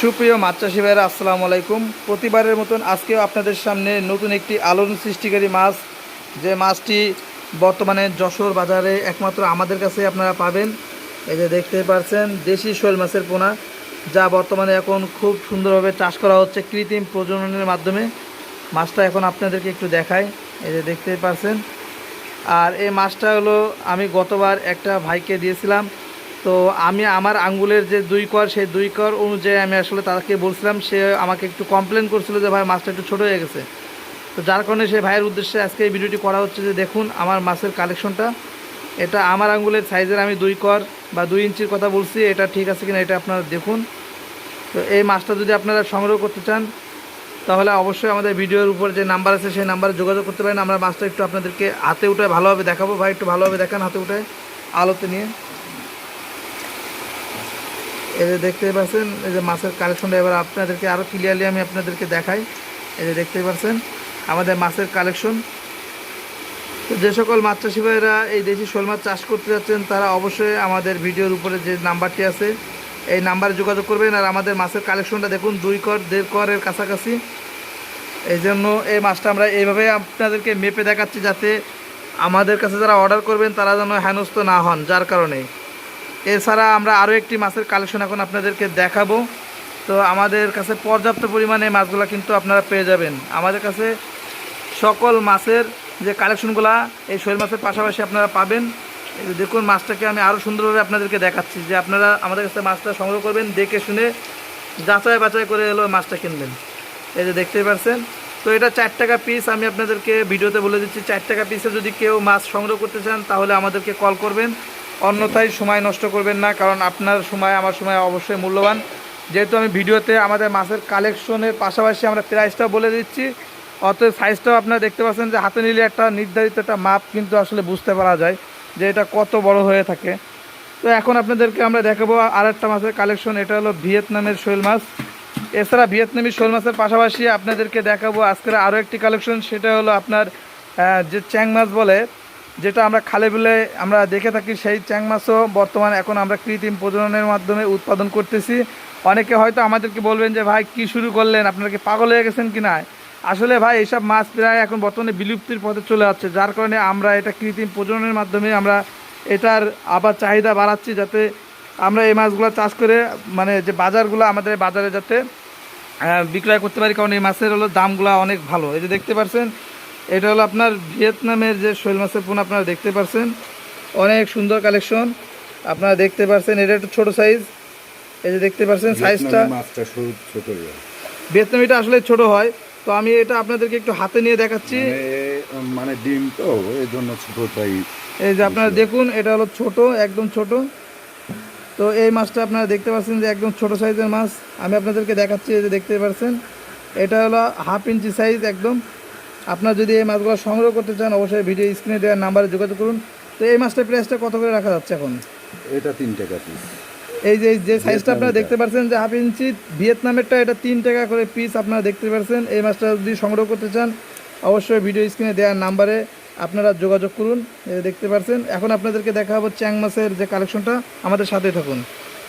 সুপ্রিয় মাছ চাষি ভাইরা আসসালামু আলাইকুম। প্রতিবারের মতন আজকেও আপনাদের সামনে নতুন একটি আলোড়ন সৃষ্টিকারী মাছ। যে মাছটি বর্তমানে যশোর বাজারে একমাত্র আমাদের কাছে আপনারা পাবেন। এই যে দেখতে পাচ্ছেন, দেশি শোল মাছের পোনা, যা বর্তমানে এখন খুব সুন্দরভাবে চাষ করা হচ্ছে কৃত্রিম প্রজননের মাধ্যমে। মাছটা এখন আপনাদেরকে একটু দেখাই। এই যে দেখতে পাচ্ছেন। আর এই মাছটা হলো, আমি গতবার একটা ভাইকে দিয়েছিলাম। তো আমি আমার আঙ্গুলের যে দুই কর, সেই দুই কর অনুযায়ী আমি আসলে তাকে বলছিলাম, সে আমাকে একটু কমপ্লেন করছিল যে, ভাই, মাছটা একটু ছোটো হয়ে গেছে। তো যার কারণে সেই ভাইয়ের উদ্দেশ্যে আজকে এই ভিডিওটি করা হচ্ছে যে, দেখুন, আমার মাছের কালেকশনটা এটা আমার আঙ্গুলের সাইজের আমি দুই কর বা দুই ইঞ্চির কথা বলছি, এটা ঠিক আছে কিনা এটা আপনারা দেখুন। তো এই মাছটা যদি আপনারা সংগ্রহ করতে চান, তাহলে অবশ্যই আমাদের ভিডিওর উপর যে নাম্বার আছে, সেই নাম্বারে যোগাযোগ করতে পারেন। আমরা মাছটা একটু আপনাদেরকে হাতে উঠে ভালোভাবে দেখাবো। ভাই, একটু ভালোভাবে দেখান হাতে উঠে আলোতে নিয়ে। এই যে দেখতে পাচ্ছেন, এই যে মাছের কালেকশনটা এবার আপনাদেরকে আরও ক্লিয়ারলি আমি আপনাদেরকে দেখাই। এই যে দেখতে পাচ্ছেন, আমাদের মাছের কালেকশন তো যে সকল মাছ চাষি ভাইরা এই দেশি শোল মাছ চাষ করতে যাচ্ছেন, তারা অবশ্যই আমাদের ভিডিওর উপরে যে নাম্বারটি আছে, এই নাম্বারে যোগাযোগ করবেন। আর আমাদের মাছের কালেকশনটা দেখুন, দুই কর, দেড় করের কাছাকাছি। এই জন্য এই মাছটা আমরা এইভাবে আপনাদেরকে মেপে দেখাচ্ছি যাতে আমাদের কাছে যারা অর্ডার করবেন, তারা যেন হেনস্থ না হন, যার কারণে। এছাড়া আমরা আরও একটি মাছের কালেকশন এখন আপনাদেরকে দেখাবো। তো আমাদের কাছে পর্যাপ্ত পরিমাণে মাছগুলো কিন্তু আপনারা পেয়ে যাবেন। আমাদের কাছে সকল মাছের যে কালেকশনগুলা এই শৈল মাছের পাশাপাশি আপনারা পাবেন। দেখুন মাছটাকে আমি আরও সুন্দরভাবে আপনাদেরকে দেখাচ্ছি যে আপনারা আমাদের কাছে মাছটা সংগ্রহ করবেন, দেখে শুনে যাচাই বাছাই করে এলো মাছটা কিনবেন। এই যে দেখতেই পাচ্ছেন তো এটা চার টাকা পিস আমি আপনাদেরকে ভিডিওতে বলে দিচ্ছি, চার টাকা পিসে যদি কেউ মাছ সংগ্রহ করতে চান তাহলে আমাদেরকে কল করবেন। অন্যথায় সময় নষ্ট করবেন না, কারণ আপনার সময়, আমার সময় অবশ্যই মূল্যবান। যেহেতু আমি ভিডিওতে আমাদের মাছের কালেকশনের পাশাপাশি আমরা প্রাইসটাও বলে দিচ্ছি, অতএব সাইজটাও আপনারা দেখতে পাচ্ছেন যে হাতে নিলে একটা নির্ধারিত একটা মাপ কিন্তু আসলে বুঝতে পারা যায় যে এটা কত বড় হয়ে থাকে। তো এখন আপনাদেরকে আমরা দেখাবো আর একটা মাছের কালেকশন এটা হলো ভিয়েতনামের শৈল মাছ। এছাড়া ভিয়েতনামি শোল মাছের পাশাপাশি আপনাদেরকে দেখাবো আজকের আরও একটি কালেকশন সেটা হলো আপনার যে চ্যাং মাছ বলে যেটা আমরা খালে বিলে আমরা দেখে থাকি, সেই চ্যাং মাছও বর্তমান এখন আমরা কৃত্রিম প্রজননের মাধ্যমে উৎপাদন করতেছি। অনেকে হয়তো আমাদেরকে বলবেন যে, ভাই, কি শুরু করলেন? আপনারা কি পাগল হয়ে গেছেন কি না? আসলে ভাই, এইসব মাছ প্রায় এখন বর্তমানে বিলুপ্তির পথে চলে যাচ্ছে, যার কারণে আমরা এটা কৃত্রিম প্রজননের মাধ্যমে আমরা এটার আবার চাহিদা বাড়াচ্ছি যাতে আমরা এই মাছগুলো চাষ করে মানে যে বাজারগুলো আমাদের বাজারে যাতে বিক্রয় করতে পারি। কারণ এই মাছের হলো দামগুলো অনেক ভালো। এই যে দেখতে পাচ্ছেন এটা হলো আপনার ভিয়েতনামের যে শৈল মাছের পোনা আপনারা দেখতে পাচ্ছেন অনেক সুন্দর কালেকশন। আপনারা দেখতে পাচ্ছেন এটা একটু ছোটো সাইজ এই যে দেখতে পাচ্ছেন সাইজটা ছোট। ভিয়েতনামিটা আসলে ছোট হয়। তো আমি এটা আপনাদেরকে একটু হাতে নিয়ে দেখাচ্ছি। মানে মানে ডিম তো এই জন্য ছোটটাই এই যে আপনারা দেখুন এটা হলো ছোট একদম ছোট। তো এই মাছটা আপনারা দেখতে পাচ্ছেন যে একদম ছোট সাইজের মাছ। আমি আপনাদেরকে দেখাচ্ছি এই যে দেখতে পাচ্ছেন। এটা হলো হাফ ইঞ্চি সাইজ একদম। আপনারা যদি এই মাছগুলো সংগ্রহ করতে চান অবশ্যই ভিডিও স্ক্রিনে দেওয়ার নাম্বারে যোগাযোগ করুন। তো এই মাছটার প্রাইসটা কত করে রাখা যাচ্ছে এখন? এটা তিন টাকা পিস এই যে যে সাইজটা আপনারা দেখতে পাচ্ছেন যে হাফ ইঞ্চি ভিয়েতনামেরটা এটা তিন টাকা করে পিস আপনারা দেখতে পাচ্ছেন। এই মাছটা যদি সংগ্রহ করতে চান অবশ্যই ভিডিও স্ক্রিনে দেওয়ার নাম্বারে আপনারা যোগাযোগ করুন। দেখতে পাচ্ছেন এখন আপনাদেরকে দেখা হচ্ছে চ্যাং মাছের যে কালেকশনটা আমাদের সাথে থাকুন।